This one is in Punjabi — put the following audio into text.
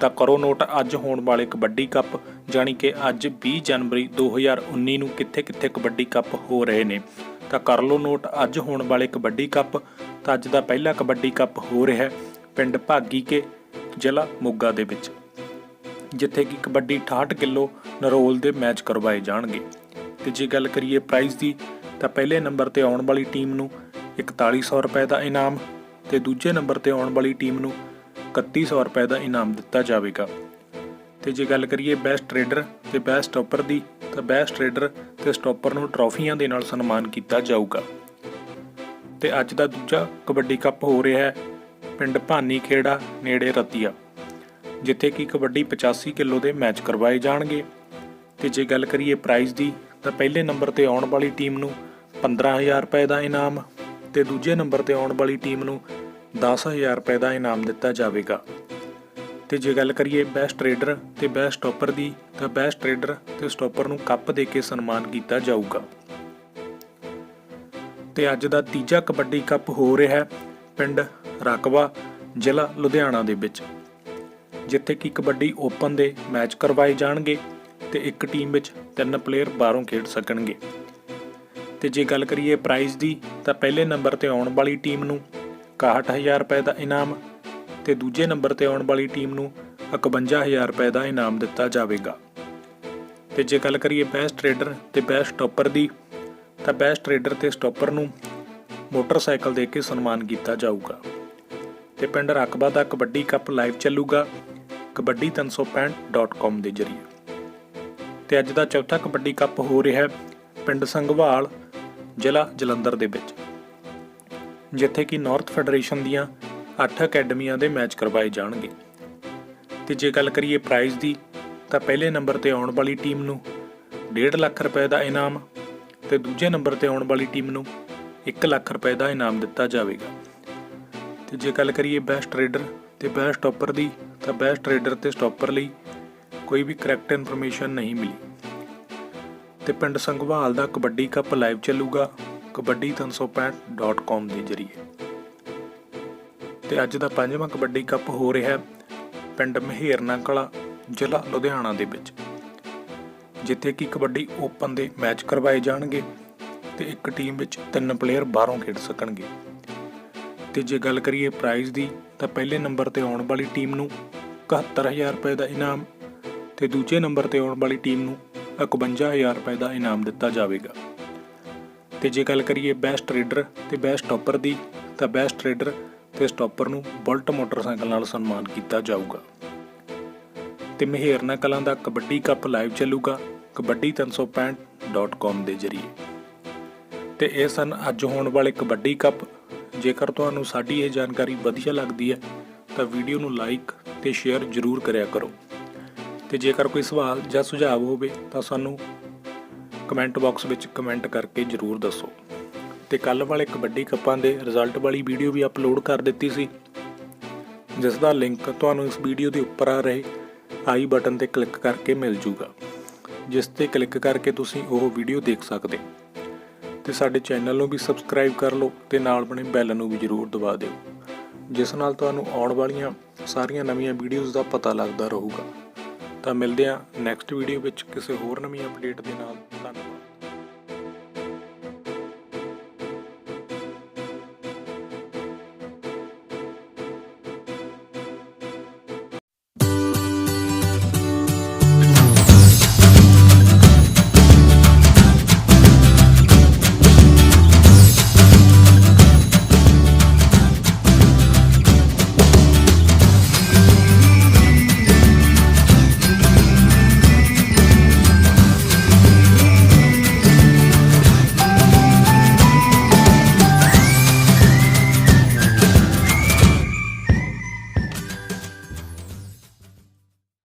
ਤਾਂ ਕਰੋ ਨੋਟ, ਅੱਜ ਹੋਣ ਵਾਲੇ ਕਬੱਡੀ ਕੱਪ, ਜਾਣੀ ਕਿ ਅੱਜ 20 ਜਨਵਰੀ 2019 ਨੂੰ ਕਿੱਥੇ-ਕਿੱਥੇ ਕਬੱਡੀ ਕੱਪ ਹੋ ਰਹੇ ਨੇ। ਤਾਂ ਕਰ ਲਓ ਨੋਟ, ਅੱਜ ਹੋਣ ਵਾਲੇ ਕਬੱਡੀ ਕੱਪ, ਤਾਂ ਅੱਜ ਦਾ ਪਹਿਲਾ ਕਬੱਡੀ ਕੱਪ ਹੋ ਰਿਹਾ ਹੈ ਪਿੰਡ ਭਾਗੀ ਕੇ ਜ਼ਿਲ੍ਹਾ ਮੋਗਾ ਦੇ ਵਿੱਚ, ਜਿੱਥੇ ਕਿ ਕਬੱਡੀ 68 ਕਿਲੋ ਨਰੋਲ ਦੇ ਮੈਚ ਕਰਵਾਏ ਜਾਣਗੇ। ਤੇ ਜੇ ਗੱਲ ਕਰੀਏ ਪ੍ਰਾਈਜ਼ ਦੀ, ਤਾਂ ਪਹਿਲੇ ਨੰਬਰ ਤੇ ਆਉਣ ਵਾਲੀ ਟੀਮ ਨੂੰ 4100 ਰੁਪਏ ਦਾ ਇਨਾਮ ਤੇ ਦੂਜੇ ਨੰਬਰ ਤੇ ਆਉਣ ਵਾਲੀ ਟੀਮ ਨੂੰ 3100 ਰੁਪਏ ਦਾ ਇਨਾਮ ਦਿੱਤਾ ਜਾਵੇਗਾ। ਤੇ ਜੇ ਗੱਲ ਕਰੀਏ ਬੈਸਟ ਟ੍ਰੇਡਰ ਤੇ ਬੈਸਟ ਸਟਾਪਰ ਦੀ, ਤਾਂ ਬੈਸਟ ਟ੍ਰੇਡਰ ਤੇ ਸਟਾਪਰ ਨੂੰ ਟਰਾਫੀਆਂ ਦੇ ਨਾਲ ਸਨਮਾਨ ਕੀਤਾ ਜਾਊਗਾ। ਤੇ ਅੱਜ ਦਾ ਦੂਜਾ ਕਬੱਡੀ ਕੱਪ ਹੋ ਰਿਹਾ ਹੈ, ਪਿੰਡ ਭਾਨੀ ਖੇੜਾ ਨੇੜੇ ਰਤੀਆ, ਜਿੱਥੇ ਕਿ ਕਬੱਡੀ 85 ਕਿਲੋ ਦੇ ਮੈਚ ਕਰਵਾਏ ਜਾਣਗੇ। ਤੇ ਜੇ ਗੱਲ ਕਰੀਏ ਪ੍ਰਾਈਜ਼ ਦੀ, ਤਾਂ ਪਹਿਲੇ ਨੰਬਰ ਤੇ ਆਉਣ ਵਾਲੀ ਟੀਮ ਨੂੰ 15000 ਰੁਪਏ ਦਾ ਇਨਾਮ ਤੇ ਦੂਜੇ ਨੰਬਰ ਤੇ ਆਉਣ ਵਾਲੀ ਟੀਮ ਨੂੰ 10000 ਰੁਪਏ ਦਾ ਇਨਾਮ ਦਿੱਤਾ ਜਾਵੇਗਾ। ਤੇ ਜੇ ਗੱਲ ਕਰੀਏ ਬੈਸਟ ਟ੍ਰੇਡਰ ਤੇ ਬੈਸਟ ਸਟਾਪਰ ਦੀ, ਤਾਂ ਬੈਸਟ ਟ੍ਰੇਡਰ ਤੇ ਸਟਾਪਰ ਨੂੰ ਕੱਪ ਦੇ ਕੇ ਸਨਮਾਨ ਕੀਤਾ ਜਾਊਗਾ। ਤੇ ਅੱਜ ਦਾ ਤੀਜਾ ਕਬੱਡੀ ਕੱਪ ਹੋ ਰਿਹਾ ਹੈ ਪਿੰਡ ਰਕਬਾ ਜ਼ਿਲ੍ਹਾ ਲੁਧਿਆਣਾ ਦੇ ਵਿੱਚ। ਜਿੱਥੇ ਕਿ ਕਬੱਡੀ ਓਪਨ ਦੇ ਮੈਚ ਕਰਵਾਏ ਜਾਣਗੇ ਤੇ ਇੱਕ ਟੀਮ ਵਿੱਚ ਤਿੰਨ ਪਲੇਅਰ ਬਾਹਰੋਂ ਖੇਡ ਸਕਣਗੇ। ਤੇ ਜੇ ਗੱਲ ਕਰੀਏ ਪ੍ਰਾਈਜ਼ ਦੀ, ਤਾਂ ਪਹਿਲੇ ਨੰਬਰ ਤੇ ਆਉਣ ਵਾਲੀ ਟੀਮ ਨੂੰ 61000 ਰੁਪਏ ਦਾ ਇਨਾਮ ਤੇ ਦੂਜੇ ਨੰਬਰ ਤੇ ਆਉਣ ਵਾਲੀ ਟੀਮ ਨੂੰ 51000 ਰੁਪਏ ਦਾ ਇਨਾਮ ਦਿੱਤਾ ਜਾਵੇਗਾ। ਤੇ ਜੇ ਗੱਲ ਕਰੀਏ ਬੈਸਟ ਟ੍ਰੇਡਰ ਤੇ ਬੈਸਟ ਸਟਾਪਰ ਦੀ, ਤਾਂ ਬੈਸਟ ਟ੍ਰੇਡਰ ਤੇ ਸਟਾਪਰ ਨੂੰ ਮੋਟਰਸਾਈਕਲ ਦੇ ਕੇ ਸਨਮਾਨ ਕੀਤਾ ਜਾਊਗਾ। ਤੇ ਪਿੰਡ ਰਕਬਾ ਦਾ ਕਬੱਡੀ ਕੱਪ ਲਾਈਵ ਚੱਲੂਗਾ ਕਬੱਡੀ 365.com ਦੇ ਜ਼ਰੀਏ। ਤੇ ਅੱਜ ਦਾ ਚੌਥਾ ਕਬੱਡੀ ਕੱਪ ਹੋ ਰਿਹਾ ਹੈ ਪਿੰਡ ਸੰਘਵਾਲ, ਜ਼ਿਲ੍ਹਾ ਜਲੰਧਰ ਦੇ ਵਿੱਚ। ਜਿੱਥੇ ਕਿ ਨਾਰਥ ਫੈਡਰੇਸ਼ਨ ਦੀਆਂ 8 ਅਕੈਡਮੀਆਂ ਦੇ ਮੈਚ ਕਰਵਾਏ ਜਾਣਗੇ। ਤੇ ਜੇ ਗੱਲ ਕਰੀਏ ਪ੍ਰਾਈਜ਼ ਦੀ, ਤਾਂ ਪਹਿਲੇ ਨੰਬਰ ਤੇ ਆਉਣ ਵਾਲੀ ਟੀਮ ਨੂੰ 1.5 ਲੱਖ ਰੁਪਏ ਦਾ ਇਨਾਮ ਤੇ ਦੂਜੇ ਨੰਬਰ ਤੇ ਆਉਣ ਵਾਲੀ ਟੀਮ ਨੂੰ 1 ਲੱਖ ਰੁਪਏ ਦਾ ਇਨਾਮ ਦਿੱਤਾ ਜਾਵੇਗਾ। ਤੇ ਜੇ ਗੱਲ ਕਰੀਏ ਬੈਸਟ ਟ੍ਰੇਡਰ ਤੇ ਬੈਸਟ ਸਟਾਪਰ ਦੀ, ਤਾਂ ਬੈਸਟ ਟ੍ਰੇਡਰ ਤੇ ਸਟਾਪਰ ਲਈ ਕੋਈ ਵੀ ਕਰੈਕਟ ਇਨਫੋਰਮੇਸ਼ਨ ਨਹੀਂ ਮਿਲੀ। ਤੇ ਪਿੰਡ ਸੰਘਵਾਲ ਦਾ ਕਬੱਡੀ ਕੱਪ ਲਾਈਵ ਚੱਲੂਗਾ। ਕਬੱਡੀ 365.com ਦੇ ਜ਼ਰੀਏ। ਤੇ ਅੱਜ ਦਾ ਪੰਜਵਾਂ ਕਬੱਡੀ ਕੱਪ ਹੋ ਰਿਹਾ ਹੈ ਪਿੰਡ ਮਹੇਰਨਾ ਕਲਾ, ਜ਼ਿਲ੍ਹਾ ਲੁਧਿਆਣਾ ਦੇ ਵਿੱਚ। ਜਿੱਥੇ ਕਿ ਕਬੱਡੀ ਓਪਨ ਦੇ ਮੈਚ ਕਰਵਾਏ ਜਾਣਗੇ ਤੇ ਇੱਕ ਟੀਮ ਵਿੱਚ ਤਿੰਨ ਪਲੇਅਰ ਬਾਹਰੋਂ ਖੇਡ ਸਕਣਗੇ। ਤੇ ਜੇ ਗੱਲ ਕਰੀਏ ਪ੍ਰਾਈਜ਼ ਦੀ, ਤਾਂ ਪਹਿਲੇ ਨੰਬਰ ਤੇ ਆਉਣ ਵਾਲੀ ਟੀਮ ਨੂੰ 71000 ਰੁਪਏ ਦਾ ਇਨਾਮ ਤੇ ਦੂਜੇ ਨੰਬਰ ਤੇ ਆਉਣ ਵਾਲੀ ਟੀਮ ਨੂੰ 51000 ਰੁਪਏ ਦਾ ਇਨਾਮ ਦਿੱਤਾ ਜਾਵੇਗਾ। ਤੇ ਜੇ ਗੱਲ ਕਰੀਏ ਬੈਸਟ ਟ੍ਰੇਡਰ ਤੇ ਬੈਸਟ ਸਟਾਪਰ ਦੀ, ਤਾਂ ਬੈਸਟ ਟ੍ਰੇਡਰ ਤੇ ਸਟਾਪਰ ਨੂੰ ਬੁਲਟ ਮੋਟਰਸਾਈਕਲ ਨਾਲ ਸਨਮਾਨ ਕੀਤਾ ਜਾਊਗਾ। ਤੇ ਮਹੇਰਨਾ ਕਲਾਂ ਦਾ ਕਬੱਡੀ ਕੱਪ ਲਾਈਵ ਚੱਲੂਗਾ ਕਬੱਡੀ 365.com ਦੇ ਜ਼ਰੀਏ। ਤੇ ਇਹ ਸਨ ਅੱਜ ਹੋਣ ਵਾਲੇ ਕਬੱਡੀ ਕੱਪ। ਜੇਕਰ ਤੁਹਾਨੂੰ ਸਾਡੀ ਇਹ ਜਾਣਕਾਰੀ ਵਧੀਆ ਲੱਗਦੀ ਹੈ, ਤਾਂ ਵੀਡੀਓ ਨੂੰ ਲਾਈਕ ਤੇ ਸ਼ੇਅਰ ਜ਼ਰੂਰ ਕਰਿਆ ਕਰੋ। ਤੇ ਜੇਕਰ ਕੋਈ ਸਵਾਲ ਜਾਂ ਸੁਝਾਅ ਹੋਵੇ, ਤਾਂ ਸਾਨੂੰ ਕਮੈਂਟ ਬਾਕਸ ਵਿੱਚ ਕਮੈਂਟ ਕਰਕੇ ਜ਼ਰੂਰ ਦੱਸੋ। ਤੇ ਕੱਲ ਵਾਲੇ ਕਬੱਡੀ ਕੱਪਾਂ ਦੇ ਰਿਜ਼ਲਟ ਵਾਲੀ ਵੀਡੀਓ ਵੀ ਅਪਲੋਡ ਕਰ ਦਿੱਤੀ ਸੀ। ਜਿਸ ਦਾ ਲਿੰਕ ਤੁਹਾਨੂੰ ਇਸ ਵੀਡੀਓ ਦੇ ਉੱਪਰ ਆ ਰਹੇ ਆਈ ਬਟਨ ਤੇ ਕਲਿੱਕ ਕਰਕੇ ਮਿਲ ਜੂਗਾ, ਜਿਸ ਤੇ ਕਲਿੱਕ ਕਰਕੇ ਤੁਸੀਂ ਉਹ ਵੀਡੀਓ ਦੇਖ ਸਕਦੇ ਤੇ ਸਾਡੇ ਚੈਨਲ ਨੂੰ ਵੀ ਸਬਸਕ੍ਰਾਈਬ ਕਰ ਲਓ ਤੇ ਨਾਲ ਬਣੇ ਬੈਲ ਨੂੰ ਵੀ ਜ਼ਰੂਰ ਦਬਾ ਦਿਓ, ਜਿਸ ਨਾਲ ਤੁਹਾਨੂੰ ਆਉਣ ਵਾਲੀਆਂ ਸਾਰੀਆਂ ਨਵੀਆਂ ਵੀਡੀਓਜ਼ ਦਾ ਪਤਾ ਲੱਗਦਾ ਰਹੂਗਾ। ਤਾਂ ਮਿਲਦੇ ਹਾਂ ਨੈਕਸਟ ਵੀਡੀਓ ਵਿੱਚ ਕਿਸੇ ਹੋਰ ਨਵੀਂ ਅਪਡੇਟ ਦੇ ਨਾਲ। Tanto.